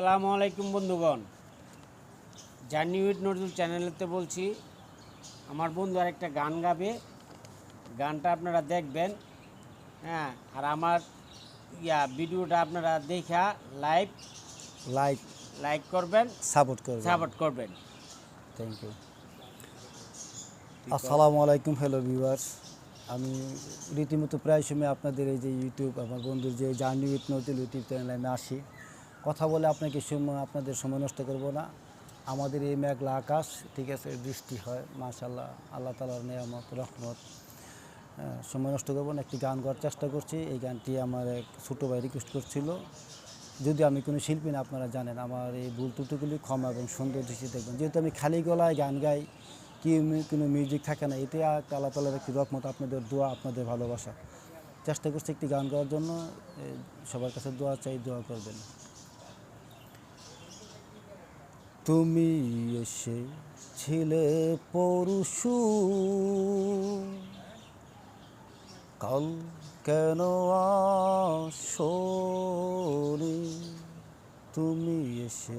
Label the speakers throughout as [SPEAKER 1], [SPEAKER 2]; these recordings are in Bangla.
[SPEAKER 1] আসসালামু আলাইকুম বন্ধুগণ। জার্নি উইথ নজরুল চ্যানেলেতে বলছি আমার বন্ধু আর একটা গান গাবে। গানটা আপনারা দেখবেন হ্যাঁ আর আমার ইয়া ভিডিওটা আপনারা দেখা লাইভ
[SPEAKER 2] লাইক
[SPEAKER 1] লাইক করবেন
[SPEAKER 2] সাপোর্ট করবেন।
[SPEAKER 1] সাপোর্ট করবেন।
[SPEAKER 2] থ্যাংক ইউ আসসালামু আলাইকুম হ্যালো ভিউয়ার্স আমি রীতিমতো প্রায় সময় আপনাদের এই যে ইউটিউব আমার বন্ধুর যে জার্নি উইথ নজরুল ইউটিউব চ্যানেলে আমি আসি। কথা বলে আপনাকে আপনাদের সময় নষ্ট করব না। আমাদের এই মেঘলা আকাশ, ঠিক আছে, বৃষ্টি হয় মাশাল্লাহ আল্লাহ তালার নিয়ামত, রহমত। সময় নষ্ট করব না, একটি গান করার চেষ্টা করছি। এই গানটি আমার এক ছোটো ভাই রিকোয়েস্ট করছিল। যদি আমি কোনো শিল্পী না, আপনারা জানেন, আমার এই ভুল ত্রুটিগুলি ক্ষমা এবং সুন্দর দৃষ্টি দেখবেন। যেহেতু আমি খালি গলায় গান গাই, কি কোনো মিউজিক থাকে না, এতে আল্লাহ তালার একটি রকমত আপনাদের দোয়া, আপনাদের ভালোবাসা। চেষ্টা করছি একটি গান গাওয়ার জন্য। সবার কাছে দোয়া চাই, দোয়া করবেন। তুমি এসে ছিলে পরশু। কাল কেন আসনি? তুমি এসে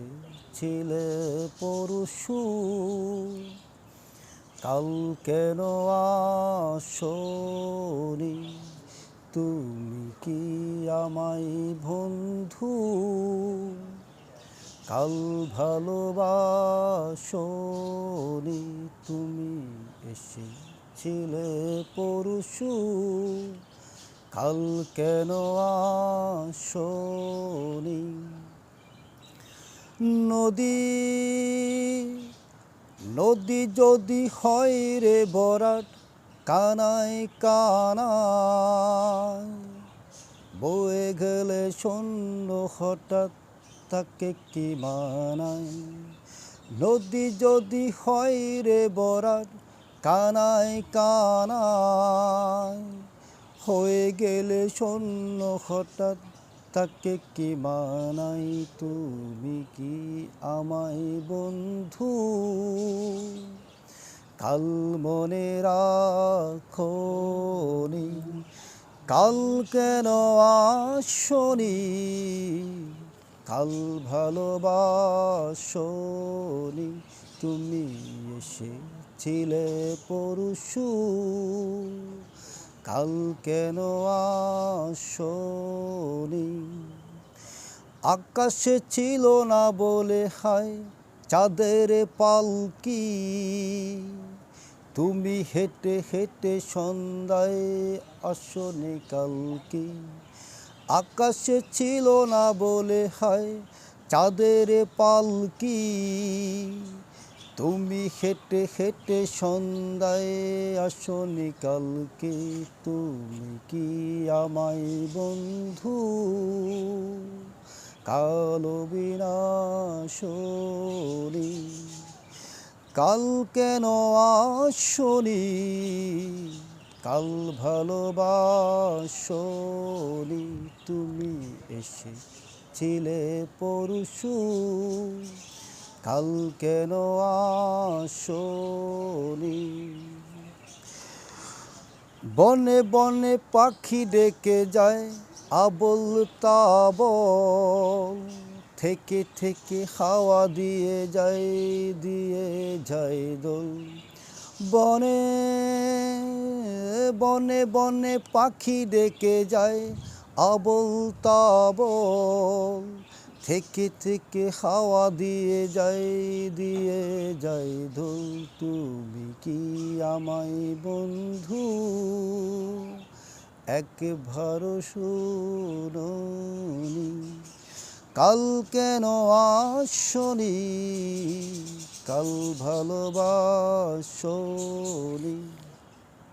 [SPEAKER 2] ছিলে পরশু। কাল কেন আসনি? তুমি কি আমায় বন্ধু? কাল ভালোবাসনি তুমি এসেছিলে পরশু। কাল কেন আসনি? নদী নদী যদি হয় রে বরাট, কানায় কানায়, বয়ে গেলে শূন্য হঠাৎ তাকে কি মানায়? নদী যদি হয় রে বরাট কানায় কানায়। হয়ে গেলে শূন্য হঠাৎ তাকে কি মানাই তুমি কি আমায় বন্ধু? কাল মনে রাখনি কাল কেন আসনি কাল ভালোবাসনি তুমি এসেছিলে পরশু। কাল কেন আসনি? আকাশে ছিল না বলে হায় চাঁদের পালকি তুমি হেঁটে হেঁটে সন্ধ্যায় আসনে কালকি আকাশে ছিল না বলে হায় চাঁদের পালকি। তুমি হেঁটে হেঁটে সন্ধ্যায় আসনি কালকে, তুমি কি আমায় বন্ধু? কালো বিনাশনি, কাল কেন আসনি? কাল ভালোবাসনি তুমি এসে ছিলে পরশু। কাল কেন আসনি? বনে বনে পাখি ডেকে যায় আবল তাবল। থেকে থেকে হাওয়া দিয়ে যায় দিয়ে যায় দোল। বনে বনে বনে পাখি ডেকে যায়, আবল তাবল। থেকে থেকে হাওয়া দিয়ে যায় দিয়ে যায় দোল তুমি কি আমায় বন্ধু? একবার শুনি কাল কেন আসনি? কাল ভালোবাসনি।